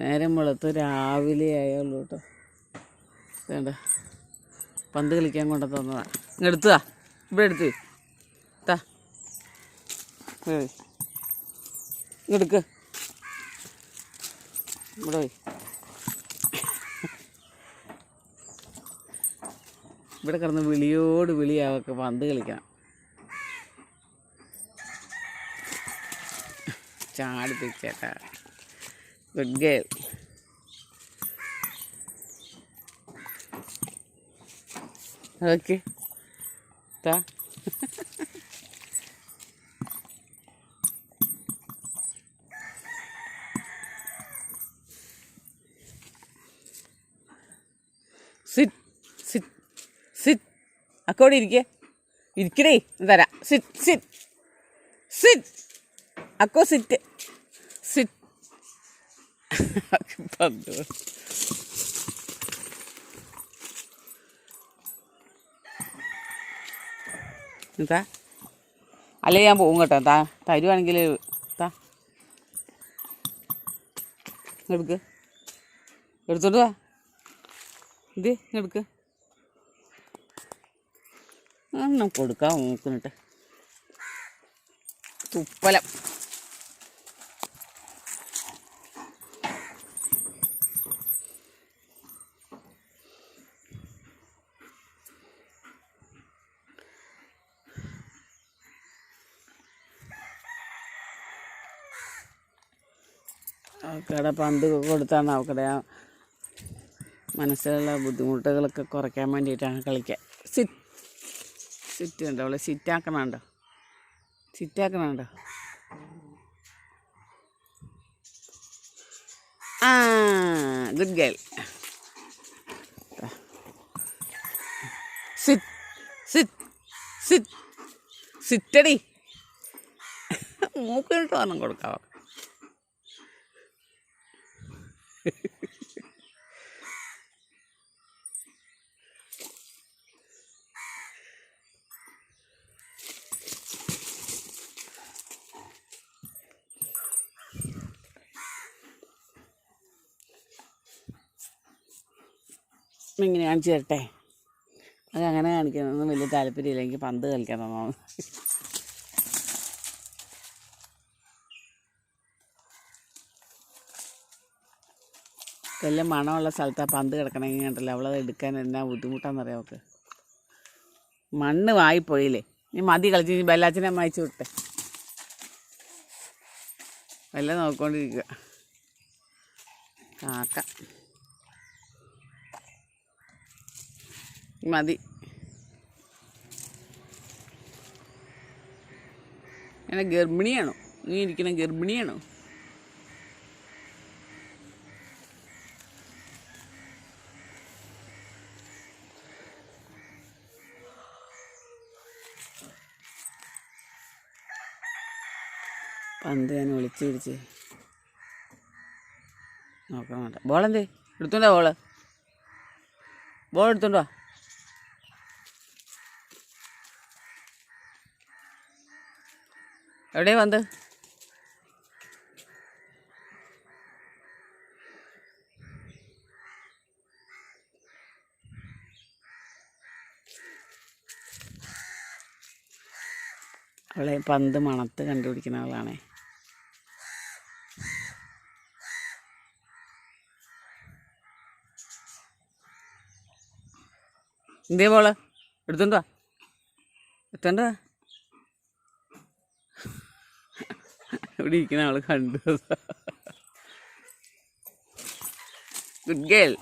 നേരം വെളുത്ത് രാവിലെ ആയുള്ളൂ കേട്ടോ. വേണ്ട പന്ത് കളിക്കാൻ കൊണ്ട തന്നതാ. ഇങ്ങ് എടുത്തതാ. ഇവിടെ എടുത്ത് താ ഇങ്ങെടുക്ക് ഇവിടെ പോയി ഇവിടെ കിടന്ന് വിളിയോട് വിളിയാവൊക്കെ പന്ത് കളിക്കണം. ചാടി പിടിച്ചേട്ടാ ഗുഡ് ഗേൾ ഓക്കെ താ സിറ്റ് സിറ്റ് സിറ്റ് അക്കോടി ഇരിക്കേ. ഇരിക്കടേ തരാം സിറ്റ് സിറ്റ് സിറ്റ് അക്കോ സിറ്റ് പന്ത്. എന്താ? അല്ലേ ഞാൻ പോകും കേട്ടോ. താ തരുവാണെങ്കിൽ താ. എടുക്ക്. എടുത്തോണ്ട് വാ. ഇത് എടുക്ക്. എണ്ണം കൊടുക്കാം നോക്കുന്നിട്ട്. തുപ്പലം. അവക്കടെ പന്ത് കൊടുത്താണ് അവക്കടെ മനസ്സിലുള്ള ബുദ്ധിമുട്ടുകളൊക്കെ കുറയ്ക്കാൻ വേണ്ടിയിട്ടാണ് കളിക്കുക സിറ്റ് സിറ്റ് ഉണ്ടോ? അവളെ സിറ്റാക്കണുണ്ടോ സിറ്റാക്കണുണ്ടോ ആ good girl sit sit sit സിറ്റടി മൂക്കിട്ട് ഒരെണ്ണം കൊടുക്കാവോ ഇങ്ങനെ കാണിച്ചു തരട്ടെ? അത് അങ്ങനെ കാണിക്കുന്നതൊന്നും വലിയ താല്പര്യമില്ല. എനിക്ക് പന്ത് കളിക്കണമെന്നാണ് വല്ല മണമുള്ള സ്ഥലത്താണ് പന്ത് കിടക്കണമെങ്കിൽ കണ്ടല്ലോ? അവളത് എടുക്കാൻ എന്നാ ബുദ്ധിമുട്ടാണെന്നറിയാം അവൾക്ക്? മണ്ണ് വായിപ്പോയില്ലേ? ഇനി മതി കളിച്ച് ഇനി ബെല്ലാച്ചനെ അയച്ചു വിട്ടെ വല്ല നോക്കിക്കൊണ്ടിരിക്കുക കാക്ക. മതി. എന്നെ ഗർഭിണിയാണോ? നീ ഇരിക്കണ ഗർഭിണിയാണോ? പന്ത് ഞാൻ വിളിച്ച് പിടിച്ച് നോക്കണം വേണ്ട. ബോളെന്തേ? എടുത്തോണ്ടാ ബോൾ? ബോൾ എടുത്തോണ്ടോ എവിടെ പന്ത്? അവളെ പന്ത് മണത്ത് കണ്ടുപിടിക്കുന്ന ആളാണേ. എന്തേ പോൾ എടുത്തോണ്ട് എത്തണ്ട? ഇവിടെ ഇരിക്കുന്ന ആൾ കണ്ടു. Good girl.